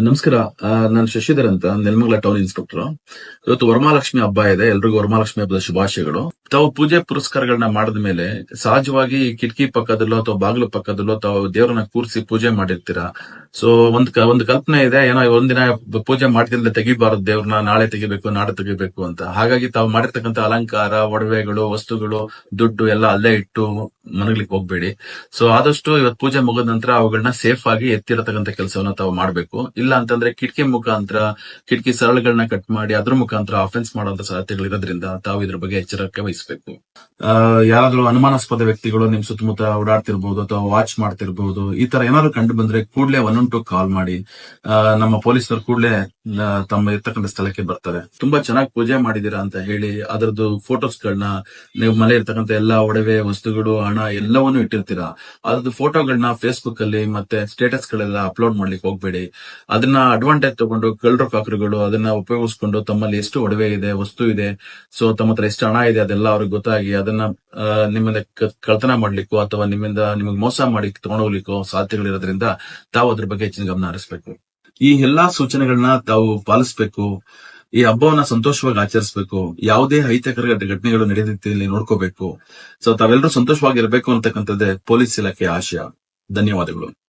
ನಮಸ್ಕಾರ. ನಾನು ಶಶಿಧರ್ ಅಂತ, ನೆಲಮಂಗಲ ಟೌನ್ ಇನ್ಸ್ಪೆಕ್ಟರ್. ಇವತ್ತು ವರಮಹಾಲಕ್ಷ್ಮಿ ಹಬ್ಬ ಇದೆ. ಎಲ್ರಿಗೂ ವರಮಹಾಲಕ್ಷ್ಮಿ ಹಬ್ಬದ ಶುಭಾಶಯಗಳು. ತಾವು ಪೂಜೆ ಪುರಸ್ಕಾರಗಳನ್ನ ಮಾಡಿದ ಮೇಲೆ ಸಹಜವಾಗಿ ಕಿಟಕಿ ಪಕ್ಕದಲ್ಲೋ ಅಥವಾ ಬಾಗಿಲು ಪಕ್ಕದಲ್ಲೋ ತಾವು ದೇವರನ್ನ ಕೂರಿಸಿ ಪೂಜೆ ಮಾಡಿರ್ತೀರಾ? ಸೊ ಒಂದ್ ಒಂದು ಕಲ್ಪನೆ ಇದೆ, ಏನೋ ಒಂದಿನ ಪೂಜೆ ಮಾಡ್ತಿಲ್ಲ ತೆಗಿಬಾರದು ದೇವ್ರನ್ನ, ನಾಳೆ ತೆಗಿಬೇಕು ನಾಳೆ ತೆಗಿಬೇಕು ಅಂತ. ಹಾಗಾಗಿ ತಾವು ಮಾಡಿರ್ತಕ್ಕಂಥ ಅಲಂಕಾರ, ಒಡವೆಗಳು, ವಸ್ತುಗಳು, ದುಡ್ಡು ಎಲ್ಲ ಅಲ್ಲೇ ಇಟ್ಟು ಮನಗ್ಲಿಕ್ಕೆ ಹೋಗ್ಬೇಡಿ. ಸೊ ಆದಷ್ಟು ಇವತ್ತು ಪೂಜೆ ಮುಗಿದ ನಂತರ ಅವುಗಳನ್ನ ಸೇಫ್ ಆಗಿ ಎತ್ತಿರತಕ್ಕಂಥ ಕೆಲಸವನ್ನ ತಾವು ಮಾಡಬೇಕು. ಇಲ್ಲ ಅಂತಂದ್ರೆ ಕಿಟಕಿ ಮುಖಾಂತರ, ಕಿಟಕಿ ಸರಳುಗಳನ್ನ ಕಟ್ ಮಾಡಿ, ಅದ್ರ ಮುಖಾಂತರ ಆಫೆನ್ಸ್ ಮಾಡುವಂತ ಸಾಧ್ಯತೆಗಳಿರೋದ್ರಿಂದ ತಾವು ಇದ್ರ ಬಗ್ಗೆ ಎಚ್ಚರಿಕೆ ವಹಿಸಬೇಕು ಯಾರಾದ್ರೂ ಅನುಮಾನಾಸ್ಪದ ವ್ಯಕ್ತಿಗಳು ನಿಮ್ ಸುತ್ತಮುತ್ತ ಓಡಾಡ್ತಿರ್ಬಹುದು ಅಥವಾ ವಾಚ್ ಮಾಡ್ತಿರ್ಬಹುದು ಈ ತರ ಏನಾದ್ರು ಕಂಡು ಬಂದ್ರೆ ಕೂಡಲೇ ಒನ್ ಒನ್ ಟು ಕಾಲ್ ಮಾಡಿ. ನಮ್ಮ ಪೊಲೀಸರು ಕೂಡಲೇ ತಮ್ಮ ಇರ್ತಕ್ಕಂಥ ಸ್ಥಳಕ್ಕೆ ಬರ್ತಾರೆ. ತುಂಬಾ ಚೆನ್ನಾಗಿ ಪೂಜೆ ಮಾಡಿದೀರಾ ಅಂತ ಹೇಳಿ, ಅದರದ್ದು ಫೋಟೋಸ್ ಗಳನ್ನ ನೀವು ಮನೆ ಇರ್ತಕ್ಕಂಥ ಎಲ್ಲಾ ಒಡವೆ, ವಸ್ತುಗಳು, ಹಣ ಎಲ್ಲವನ್ನು ಇಟ್ಟಿರ್ತೀರಾ. ಅದ್ರದ್ದು ಫೋಟೋಗಳನ್ನ ಫೇಸ್ಬುಕ್ ಅಲ್ಲಿ ಮತ್ತೆ ಸ್ಟೇಟಸ್ ಗಳೆಲ್ಲ ಅಪ್ಲೋಡ್ ಮಾಡ್ಲಿಕ್ಕೆ ಹೋಗ್ಬೇಡಿ. ಅದನ್ನ ಅಡ್ವಾಂಟೇಜ್ ತಗೊಂಡು ಕಳ್ಳರು ಕಾಕರುಗಳು ಅದನ್ನ ಉಪಯೋಗಿಸ್ಕೊಂಡು ತಮ್ಮಲ್ಲಿ ಎಷ್ಟು ಒಡವೆ ಇದೆ, ವಸ್ತು ಇದೆ, ಸೊ ತಮ್ಮ ಹತ್ರ ಎಷ್ಟು ಹಣ ಇದೆ ಅದೆಲ್ಲ ಅವ್ರಿಗೆ ಗೊತ್ತಾಗಿ ಅದನ್ನ ನಿಮ್ಮಿಂದ ಕಳ್ತನ ಮಾಡ್ಲಿಕ್ಕೋ ಅಥವಾ ನಿಮ್ಮಿಂದ ನಿಮಗೆ ಮೋಸ ಮಾಡಿ ತಗೊಂಡೋಗ್ಲಿಕ್ಕೋ ಸಾಧ್ಯಗಳಿರೋದ್ರಿಂದ ತಾವು ಅದ್ರ ಬಗ್ಗೆ ಹೆಚ್ಚಿನ ಗಮನ ಹರಿಸಬೇಕು. ಈ ಎಲ್ಲಾ ಸೂಚನೆಗಳನ್ನ ತಾವು ಪಾಲಿಸಬೇಕು. ಈ ಹಬ್ಬವನ್ನ ಸಂತೋಷವಾಗಿ ಆಚರಿಸಬೇಕು. ಯಾವುದೇ ಅಹಿತಕರ ಘಟನೆಗಳು ನಡೆದ ರೀತಿಯಲ್ಲಿ ನೋಡ್ಕೋಬೇಕು. ಸೊ ತಾವೆಲ್ಲರೂ ಸಂತೋಷವಾಗಿರ್ಬೇಕು ಅಂತಕ್ಕಂಥದ್ದೇ ಪೊಲೀಸ್ ಇಲಾಖೆ ಆಶಯ. ಧನ್ಯವಾದಗಳು.